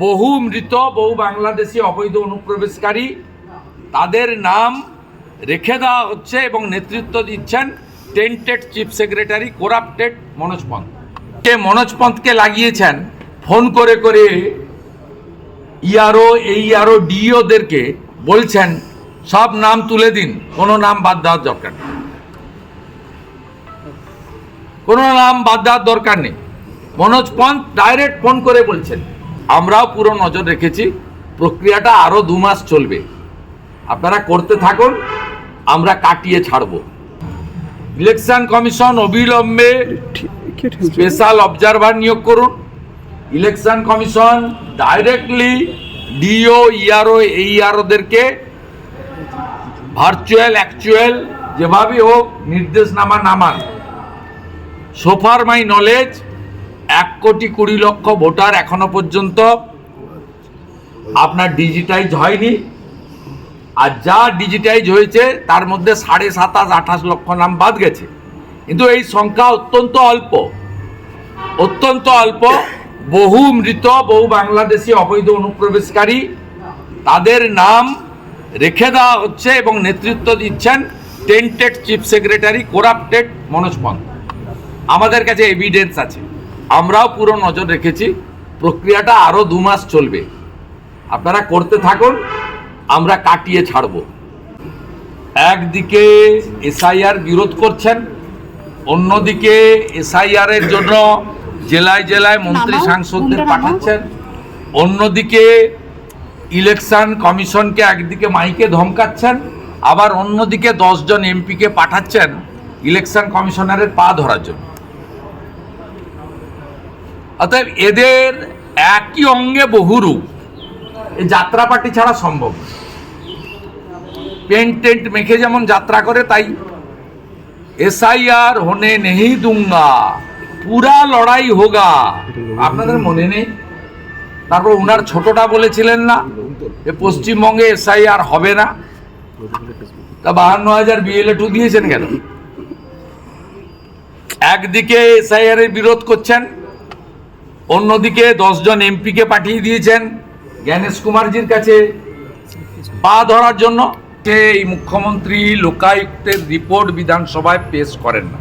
বহু মৃত, বহু বাংলাদেশি অবৈধ অনুপ্রবেশকারী। তাদের নাম রেখে দেওয়া হচ্ছে এবং নেতৃত্ব দিচ্ছেন tainted chief secretary corrupted Manoj Pant. কে মনোজ পন্থকে লাগিয়েছেন, ফোন করে করে ইআরও এই আরও ডিওদেরকে বলছেন, সব নাম তুলে দিন, কোনো নাম বাদ দেওয়ার দরকার নেই। কোনো নাম বাদ দেওয়ার দরকার নেই। মনোজ পন্থ ডাইরেক্ট ফোন করে বলছেন। আমরাও পুরো নজর রেখেছি, প্রক্রিয়াটা আরও দু মাস চলবে। আপনারা করতে থাকুন, আমরা কাটিয়ে ছাড়ব। ইলেকশন কমিশন অবিলম্বে স্পেশাল অবজারভার নিয়োগ করুন। Election commission directly DO, ERO, এইআরওদেরকে virtual, actual যেভাবে হোক, নির্দেশনামা নামান। সোফার মাই নলেজ এক কোটি কুড়ি লক্ষ ভোটার এখনও পর্যন্ত আপনার ডিজিটাইজ হয়নি। আর যা ডিজিটাইজ হয়েছে, তার মধ্যে সাড়ে সাতাশ, আঠাশ লক্ষ নাম বাদ গেছে। কিন্তু এই সংখ্যা অত্যন্ত অল্প। অত্যন্ত অল্প। বহু মৃত, বহু বাংলাদেশি অবৈধ অনুপ্রবেশকারী তাদের নাম রেখে দেওয়া হচ্ছে এবং নেতৃত্ব দিচ্ছেন tainted chief secretary corrupted Manoj Pant আমাদের কাছে এভিডেন্স আছে। আমরাও পুরো নজর রেখেছি প্রক্রিয়াটা আরও দু মাস চলবে। আপনারা করতে থাকুন আমরা কাটিয়ে ছাড়ব। একদিকে এসআইআর বিরোধ করছেন অন্যদিকে এসআইআর এর জন্য জেলায় জেলায় মন্ত্রী সাংসদদের পাঠাচ্ছেন। অন্যদিকে ইলেকশন কমিশনকে একদিকে মাইকে ধমকাচ্ছেন আবার অন্যদিকে দশজন এমপিকে পাঠাচ্ছেন ইলেকশন কমিশনারের পা ধরার জন্য। অতএব এদের একই অঙ্গে বহুরূপ। এই যাত্রা পার্টি ছাড়া সম্ভব পেন্ট টেন্ট মেখে যেমন যাত্রা করে, তাই এসআইআর হোনে নেহি দুঙ্গা, পুরা লড়াই হোগা। আপনাদের মনে নেই? তারপর উনার ছোটটা বলেছিলেন না যে পশ্চিমবঙ্গে এসআইআর হবে না। তা বাহান্ন হাজার বিএলএ টু দিয়েছেন কেন? একদিকে এসআইআর এর বিরোধ করছেন অন্যদিকে দশজন এমপিকে পাঠিয়ে দিয়েছেন জ্ঞানেশ কুমারজির কাছে পা ধরার জন্য। যে এই মুখ্যমন্ত্রী লোকায়ুক্তের রিপোর্ট বিধানসভায় পেশ করেন না।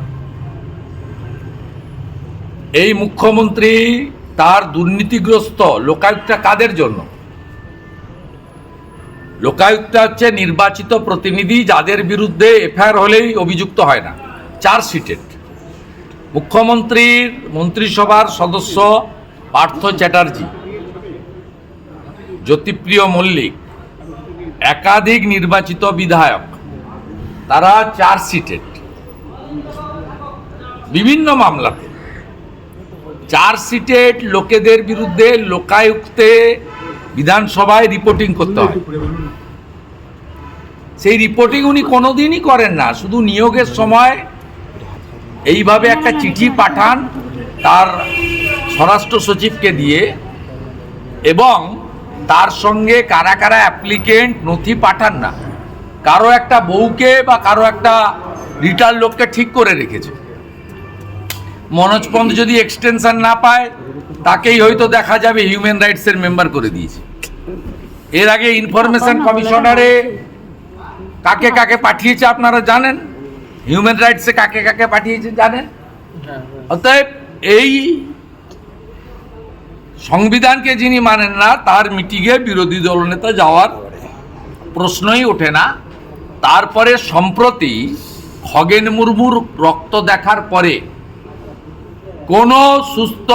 এই মুখ্যমন্ত্রী তার দুর্নীতিগ্রস্ত লোকায়ুক্তটা কাদের জন্য? লোকায়ুক্ত হচ্ছে নির্বাচিত প্রতিনিধি যাদের বিরুদ্ধে এফআইআর হলেই অভিযুক্ত হয় না। চার চার্জশিটেড। মুখ্যমন্ত্রীর মন্ত্রিসভার সদস্য পার্থ চ্যাটার্জি, জ্যোতিপ্রিয় মল্লিক, একাধিক নির্বাচিত বিধায়ক, তারা চার্জশিটেড। বিভিন্ন মামলাতে চার্জশিটেড লোকেদের বিরুদ্ধে লোকায়ুক্তে বিধানসভায় রিপোর্টিং করতে হয়। সেই রিপোর্টিং উনি কোনোদিনই করেন না, শুধু নিয়োগের সময় এইভাবে একটা চিঠি পাঠান তার স্বরাষ্ট্র সচিবকে দিয়ে এবং তার সঙ্গে কারা কারা অ্যাপ্লিকেন্ট নথি পাঠান না। কারও একটা বউকে বা কারও একটা রিটার্ন লোককে ঠিক করে রেখেছে। মনোজ পন্থ যদি এক্সটেনশন না পায়, তাকেই হয়তো দেখা যাবে হিউম্যান রাইটসের মেম্বার করে দিয়েছে। এর আগে ইনফরমেশন কমিশনারে কাকে কাকে পাঠিয়েছে আপনারা জানেন? হিউম্যান রাইটসে কাকে কাকে পাঠিয়েছেন জানেন? অতএব এই সংবিধানকে যিনি মানেন না তার মিটিংয়ে বিরোধী দলনেতা যাওয়ার প্রশ্নই ওঠে না। তারপরে সম্প্রতি খগেন মুর্মুর রক্ত দেখার পরে কোনো সুস্থ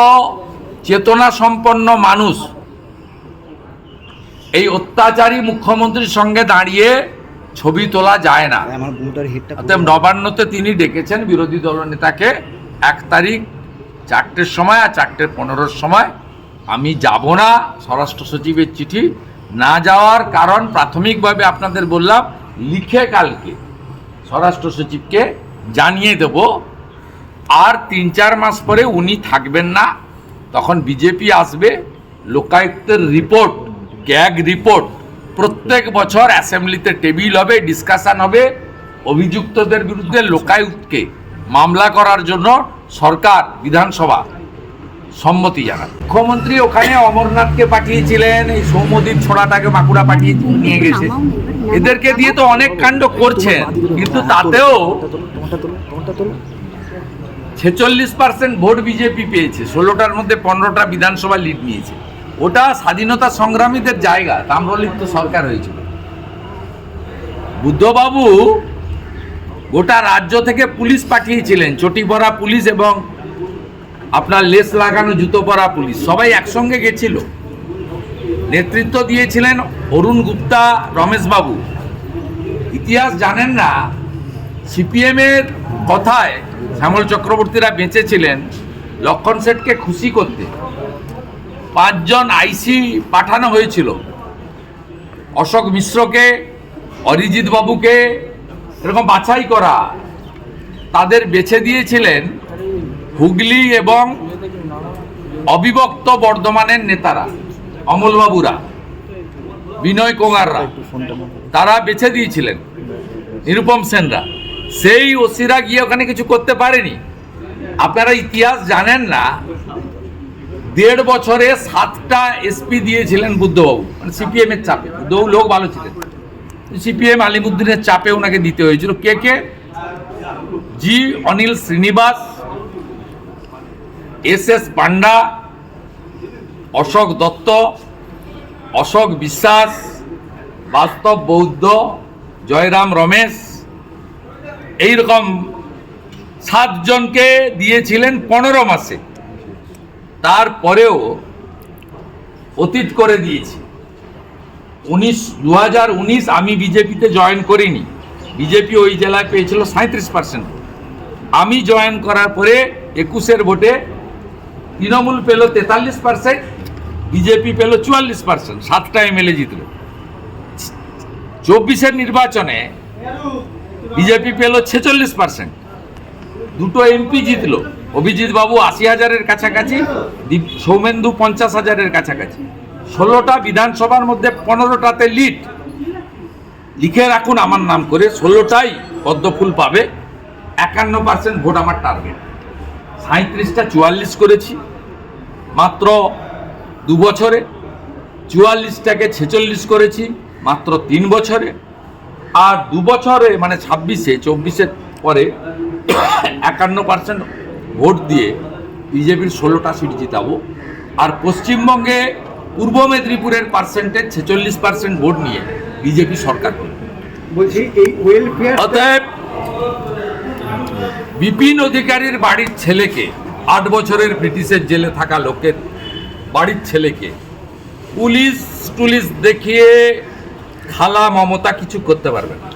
চেতনা সম্পন্ন মানুষ এই অত্যাচারী মুখ্যমন্ত্রীর সঙ্গে দাঁড়িয়ে ছবি তোলা যায় না। অতএব নবান্নতে তিনি ডেকেছেন বিরোধী দলনেতাকে এক তারিখ চারটের সময় আর চারটের পনেরোর সময়। আমি যাব না স্বরাষ্ট্র সচিবের চিঠি না যাওয়ার কারণ প্রাথমিকভাবে আপনাদের বললাম লিখে কালকে স্বরাষ্ট্র সচিবকে জানিয়ে দেব। আর তিন চার মাস পরে উনি থাকবেন না তখন বিজেপি আসবে লোকায়ুক্তের রিপোর্ট গ্যাগ রিপোর্ট প্রত্যেক বছর অ্যাসেম্বলিতে টেবিল হবে ডিসকাশন হবে অভিযুক্তদের বিরুদ্ধে লোকায়ুক্তকে মামলা করার জন্য সরকার, বিধানসভা সম্মতি জানান মুখ্যমন্ত্রী ওখানে অমরনাথকে পাঠিয়েছিলেন, এই সৌমদীপ ছোড়াটাকে বাঁকুড়া পাঠিয়ে নিয়ে গেছে। এদেরকে দিয়ে তো অনেক কাণ্ড করছেন, কিন্তু তাতেও ছেচল্লিশ পার্সেন্ট ভোট বিজেপি পেয়েছে, ষোলোটার মধ্যে পনেরোটা বিধানসভা লিড নিয়েছে। ওটা স্বাধীনতা সংগ্রামীদের জায়গা, তাম্রলিপ্ত সরকার হয়েছিল। বুদ্ধবাবু গোটা রাজ্য থেকে পুলিশ পাঠিয়েছিলেন চটি পরা পুলিশ এবং আপনার লেস লাগানো জুতো পরা পুলিশ, সবাই একসঙ্গে গেছিল। নেতৃত্ব দিয়েছিলেন অরুণ গুপ্তা, রমেশবাবু। ইতিহাস জানেন না সিপিএমের কথায় শ্যামল চক্রবর্তীরা বেঁচেছিলেন, লক্ষণ সেটকে খুশি করতে। পাঁচজন আইসি পাঠানো হয়েছিল। অশোক মিশ্রকে, অরিজিৎ বাবুকে, এরকম বাছাই করা। তাদের বেছে দিয়েছিলেন হুগলি এবং অবিভক্ত বর্ধমানের নেতারা অমলবাবুরা বিনয় কোঙাররা। তারা বেছে দিয়েছিলেন নিরুপম সেনরা। সেই ওসিরা গিয়ে ওখানে কিছু করতে পারেনি। আপনারা ইতিহাস জানেন না দেড় বছরে সাতটা এসপি দিয়েছিলেন বুদ্ধবাবু মানে সিপিএম এর চাপে। বুদ্ধবাবু লোক ভালো ছিলেন। সিপিএম আলিমুদ্দিনের চাপে ওনাকে দিতে হয়েছিল। কে কে? G Anil Srinivas S S Panda, Ashok Dutta, Ashok Biswas, Bastab Boudh, Jayram Ramesh, এইরকম সাতজনকে দিয়েছিলেন পনেরো মাসে। তারপরেও অতীত করে দিয়েছি। উনিশ দু আমি বিজেপিতে জয়েন করিনি। বিজেপি ওই জেলায় পেয়েছিল সাঁত্রিশ পার্সেন্ট আমি জয়েন করার পরে একুশের ভোটে তৃণমূল পেল তেতাল্লিশ পার্সেন্ট বিজেপি পেল চুয়াল্লিশ পার্সেন্ট সাতটা এমএলএ জিতল। চব্বিশের নির্বাচনে বিজেপি পেল ছেচল্লিশ পার্সেন্ট দুটো এমপি জিতলো। অভিজিৎ বাবু আশি হাজারের কাছাকাছি সৌমেন্দু পঞ্চাশ হাজারের কাছাকাছি। ষোলোটা বিধানসভার মধ্যে পনেরোটাতে লিড। লিখে রাখুন আমার নাম করে, ষোলোটাই পদ্মফুল পাবে। একান্ন পার্সেন্ট ভোট আমার টার্গেট সাঁত্রিশটা চুয়াল্লিশ করেছি, মাত্র দু বছরে। চুয়াল্লিশটাকে ছেচল্লিশ করেছি, মাত্র তিন বছরে। আর দু বছরে মানে ছাব্বিশে, চব্বিশের পরে একান্ন পার্সেন্ট ভোট দিয়ে বিজেপির ষোলোটা সিট জিতাবো। আর পশ্চিমবঙ্গে পূর্ব মেদিনীপুরের পার্সেন্টেজ ছেচল্লিশ পার্সেন্ট ভোট নিয়ে বিজেপি সরকার করবে অতএব বিপিন অধিকারীর বাড়ির ছেলেকে আট বছরের ব্রিটিশের জেলে থাকা লোকের বাড়ির ছেলেকে পুলিশ টুলিশ দেখিয়ে খালা মমতা কিছু করতে পারবে না।